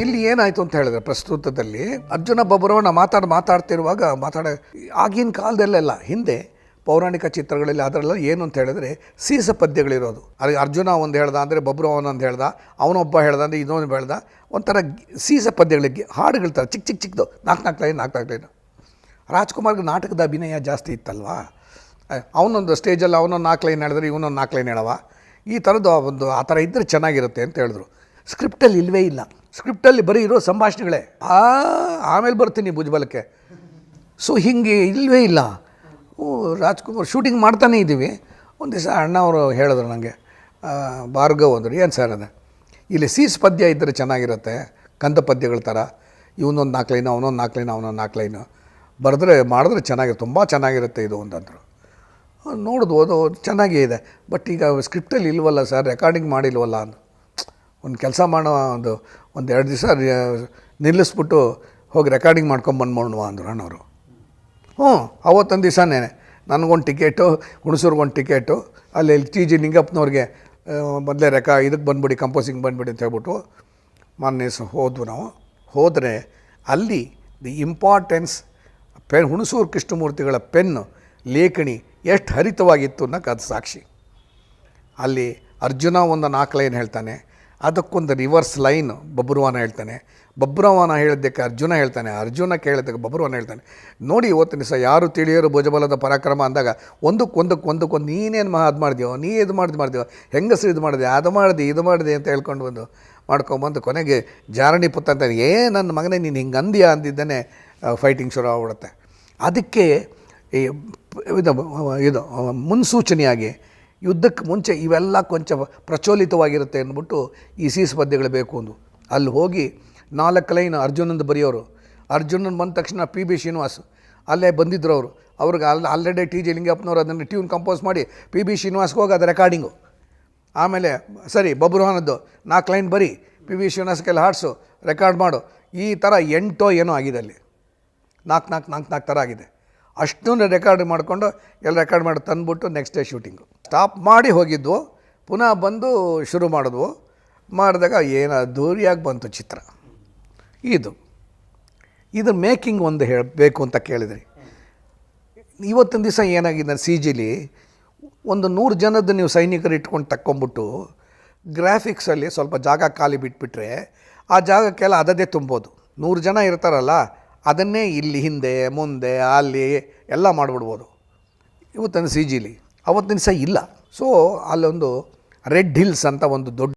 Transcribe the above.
ಇಲ್ಲಿ ಏನಾಯ್ತು ಅಂತ ಹೇಳಿದ್ರೆ ಪ್ರಸ್ತುತದಲ್ಲಿ ಅರ್ಜುನ ಬಬ್ರವಣ್ಣ ಮಾತಾಡಿ ಮಾತಾಡ್ತಿರುವಾಗ ಮಾತಾಡ ಆಗಿನ ಕಾಲದಲ್ಲೆಲ್ಲ ಹಿಂದೆ ಪೌರಾಣಿಕ ಚಿತ್ರಗಳಲ್ಲಿ ಅದರಲ್ಲ ಏನು ಅಂತ ಹೇಳಿದ್ರೆ ಸೀಸ ಪದ್ಯಗಳಿರೋದು. ಅಲ್ಲಿ ಅರ್ಜುನ ಒಂದು ಹೇಳ್ದ ಅಂದರೆ ಬಬ್ರು ಅವನೊಂದು ಹೇಳ್ದ, ಅವನೊಬ್ಬ ಹೇಳ್ದ ಅಂದರೆ ಇನ್ನೊಂದು ಹೇಳ್ದ. ಒಂಥರ ಸೀಸ ಪದ್ಯಗಳಿಗೆ ಹಾಡುಗಳು ಥರ ಚಿಕ್ಕ ಚಿಕ್ಕ ಚಿಕ್ಕದು ನಾಲ್ಕು ನಾಲ್ಕು ಲೈನ್ ನಾಲ್ಕು ನಾಲ್ಕು ಲೈನು. ರಾಜ್ಕುಮಾರ್ಗೆ ನಾಟಕದ ಅಭಿನಯ ಜಾಸ್ತಿ ಇತ್ತಲ್ವಾ? ಅವನೊಂದು ಸ್ಟೇಜಲ್ಲಿ ಅವನೊಂದು ನಾಲ್ಕು ಲೈನ್ ಹೇಳಿದ್ರೆ ಇವನೊಂದು ನಾಲ್ಕು ಲೈನ್ ಹೇಳವ ಈ ಥರದ್ದು ಒಂದು ಆ ಥರ ಇದ್ದರೆ ಚೆನ್ನಾಗಿರುತ್ತೆ ಅಂತ ಹೇಳಿದ್ರು. ಸ್ಕ್ರಿಪ್ಟಲ್ಲಿ ಇಲ್ಲವೇ ಇಲ್ಲ. ಸ್ಕ್ರಿಪ್ಟಲ್ಲಿ ಬರೀ ಇರೋ ಸಂಭಾಷಣೆಗಳೇ. ಆ, ಆಮೇಲೆ ಬರ್ತೀನಿ ಭುಜಬಲಕ್ಕೆ. ಸೊ ಹೀಗೆ ಇಲ್ಲವೇ ಇಲ್ಲ. ಓ, ರಾಜ್ಕುಮಾರ್ ಶೂಟಿಂಗ್ ಮಾಡ್ತಾನೇ ಇದ್ದೀವಿ. ಒಂದು ದಿವಸ ಅಣ್ಣ ಅವರು ಹೇಳಿದ್ರು ನನಗೆ ಭಾರ್ಗವ್ ಅಂದರು. ಏನು ಸರ್ ಅದೇ? ಇಲ್ಲಿ ಸೀಸ್ ಪದ್ಯ ಇದ್ದರೆ ಚೆನ್ನಾಗಿರುತ್ತೆ. ಕಂದ ಪದ್ಯಗಳ ಥರ ಇವನೊಂದು ನಾಲ್ಕು ಲೈನು, ಅವನೊಂದು ನಾಲ್ಕು ಲೈನು, ಅವನೊಂದು ನಾಲ್ಕು ಲೈನು. ಬರೆದ್ರೆ, ಮಾಡಿದ್ರೆ ಚೆನ್ನಾಗಿರುತ್ತೆ ತುಂಬ ಚೆನ್ನಾಗಿರುತ್ತೆ ಇದು ಅಂತಂದರು ನೋಡಿದ್ವು ಅದು ಚೆನ್ನಾಗೇ ಇದೆ. ಬಟ್ ಈಗ ಸ್ಕ್ರಿಪ್ಟಲ್ಲಿ ಇಲ್ವಲ್ಲ ಸರ್? ರೆಕಾರ್ಡಿಂಗ್ ಮಾಡಿಲ್ವಲ್ಲ ಅಂದು ಒಂದು ಕೆಲಸ ಮಾಡೋ ಒಂದು ಒಂದು ಎರಡು ದಿವಸ ನಿಲ್ಲಿಸ್ಬಿಟ್ಟು ಹೋಗಿ ರೆಕಾರ್ಡಿಂಗ್ ಮಾಡ್ಕೊಂಬಂದ್ಬಿಡುವ ಅಂದರು ಅಣ್ಣವರು ಹ್ಞೂ, ಅವತ್ತೊಂದು ದಿವಸನೇ. ನನಗೊಂದು ಟಿಕೆಟು, ಹುಣಸೂರ್ಗೊಂದು ಟಿಕೆಟು, ಅಲ್ಲಿ ಟಿ ಜಿ ನಿಂಗಪ್ಪನವ್ರಿಗೆ ಮೊದಲೇ ರೆಕಾ ಇದಕ್ಕೆ ಬಂದ್ಬಿಡಿ ಕಂಪೋಸಿಂಗ್ ಬಂದ್ಬಿಡಿ ಅಂತ ಹೇಳ್ಬಿಟ್ಟು ಮೊನ್ನೆ ಸ, ಹೋದ್ವು ನಾವು. ಹೋದರೆ ಅಲ್ಲಿ ದಿ ಇಂಪಾರ್ಟೆನ್ಸ್ ಪೆನ್ ಹುಣಸೂರು ಕೃಷ್ಣಮೂರ್ತಿಗಳ ಪೆನ್ನು, ಲೇಖಣಿ ಎಷ್ಟು ಹರಿತವಾಗಿತ್ತು ಅನ್ನೋಕೆ ಅದು ಸಾಕ್ಷಿ. ಅಲ್ಲಿ ಅರ್ಜುನ ಒಂದು ನಾಲ್ಕು ಲೈನ್ ಹೇಳ್ತಾನೆ ಅದಕ್ಕೊಂದು ರಿವರ್ಸ್ ಲೈನ್ ಬಬ್ರುವಾನ ಹೇಳ್ತಾನೆ. ಬಬ್ರುವಾನ ಹೇಳಿದ್ದಕ್ಕೆ ಅರ್ಜುನ ಹೇಳ್ತಾನೆ. ಅರ್ಜುನ ಕೇಳಿದ್ದಕ್ಕೆ ಬಬ್ರುವಾನ ಹೇಳ್ತಾನೆ. ನೋಡಿ ಇವತ್ತಿನ ದಿವಸ ಯಾರು ತಿಳಿಯೋರು ಭುಜಬಲದ ಪರಾಕ್ರಮ ಅಂದಾಗ ಒಂದಕ್ಕೆ ಒಂದಕ್ಕೆ ಒಂದಕ್ಕೊಂದು ನೀನೇನು ಮಹಾ ಅದು ಮಾಡಿದೆಯೋ? ನೀ ಇದು ಮಾಡಿದ್ ಮಾಡಿದೆಯೋ? ಹೆಂಗಸರು ಇದು ಮಾಡಿದೆ? ಅದು ಮಾಡಿದೆ, ಇದು ಮಾಡಿದೆ ಅಂತ ಹೇಳ್ಕೊಂಡು ಬಂದು ಮಾಡ್ಕೊಂಬಂದು ಕೊನೆಗೆ ಜಾರಣಿ ಪುತ್ತ ಅಂತ ಏ ನನ್ನ ಮಗನೇ, ನೀನು ಹಿಂಗೆ ಅಂದ್ಯಾ? ಅಂದಿದ್ದಾನೆ ಫೈಟಿಂಗ್ ಶುರು ಆಗ್ಬಿಡುತ್ತೆ. ಅದಕ್ಕೆ ಇದು ಇದು, ಮುನ್ಸೂಚನೆಯಾಗಿ ಯುದ್ಧಕ್ಕೆ ಮುಂಚೆ ಇವೆಲ್ಲ ಕೊಂಚ ಪ್ರಚೋಲಿತವಾಗಿರುತ್ತೆ ಅಂದ್ಬಿಟ್ಟು ಈ ಸೀಸ್ ಪದ್ಯಗಳು ಬೇಕು ಅಂದು. ಅಲ್ಲಿ ಹೋಗಿ ನಾಲ್ಕು ಲೈನ್ ಅರ್ಜುನಂದು ಬರೆಯೋರು. ಅರ್ಜುನನ್ ಬಂದ ತಕ್ಷಣ ಪಿ ಬಿ ಶ್ರೀನಿವಾಸ್ ಅಲ್ಲೇ ಬಂದಿದ್ರು ಅವರು. ಅವ್ರಿಗೆ ಅಲ್ಲಿ ಆಲ್ರೆಡಿ ಟಿ ಜಿ ಲಿಂಗಪ್ಪನವರು ಅದನ್ನು ಟ್ಯೂನ್ ಕಂಪೋಸ್ ಮಾಡಿ ಪಿ ಬಿ ಶ್ರೀನಿವಾಸ್ಗೆ ಹೋಗಿ ಅದು ರೆಕಾರ್ಡಿಂಗು ಆಮೇಲೆ ಸರಿ ಬಬ್ರುಹಾನದ್ದು ನಾಲ್ಕು ಲೈನ್ ಬರಿ ಪಿ ಬಿ ಶ್ರೀನಿವಾಸ್ಗೆಲ್ಲ ಹಾಡಿಸು ರೆಕಾರ್ಡ್ ಮಾಡು. ಈ ಥರ ಎಂಟೋ ಏನೋ ಆಗಿದೆ ಅಲ್ಲಿ. ನಾಲ್ಕು ನಾಲ್ಕು ನಾಲ್ಕು ನಾಲ್ಕು ಥರ ಆಗಿದೆ. ಅಷ್ಟನ್ನು ರೆಕಾರ್ಡ್ ಮಾಡಿಕೊಂಡು ಎಲ್ಲ ರೆಕಾರ್ಡ್ ಮಾಡಿ ತಂದುಬಿಟ್ಟು ನೆಕ್ಸ್ಟ್ ಡೇ ಶೂಟಿಂಗು ಸ್ಟಾಪ್ ಮಾಡಿ ಹೋಗಿದ್ವು, ಪುನಃ ಬಂದು ಶುರು ಮಾಡಿದ್ವು. ಮಾಡಿದಾಗ ಏನು ಅದ್ದೂರಿಯಾಗಿ ಬಂತು ಚಿತ್ರ. ಇದು ಇದು ಮೇಕಿಂಗ್ ಒಂದು ಹೇಳಬೇಕು ಅಂತ ಕೇಳಿದ್ರಿ. ಇವತ್ತಿನ ದಿವಸ ಏನಾಗಿದೆ ಸಿ ಜಿಲಿ ಒಂದು ನೂರು ಜನದ ನೀವು ಸೈನಿಕರು ಇಟ್ಕೊಂಡು ತಕ್ಕೊಂಬಿಟ್ಟು ಗ್ರಾಫಿಕ್ಸಲ್ಲಿ ಸ್ವಲ್ಪ ಜಾಗ ಖಾಲಿ ಬಿಟ್ಬಿಟ್ರೆ ಆ ಜಾಗಕ್ಕೆಲ್ಲ ಅದದೇ ತುಂಬೋದು. ನೂರು ಜನ ಇರ್ತಾರಲ್ಲ ಅದನ್ನೇ ಇಲ್ಲಿ ಹಿಂದೆ, ಮುಂದೆ, ಅಲ್ಲಿ ಎಲ್ಲ ಮಾಡಿಬಿಡ್ಬೋದು. ಇವತ್ತಿನ ಸಿ ಜಿಲಿ ಅವತ್ತಿನ ಸಹ ಇಲ್ಲ. ಸೊ ಅಲ್ಲೊಂದು ರೆಡ್ ಹಿಲ್ಸ್ ಅಂತ ಒಂದು ದೊಡ್ಡ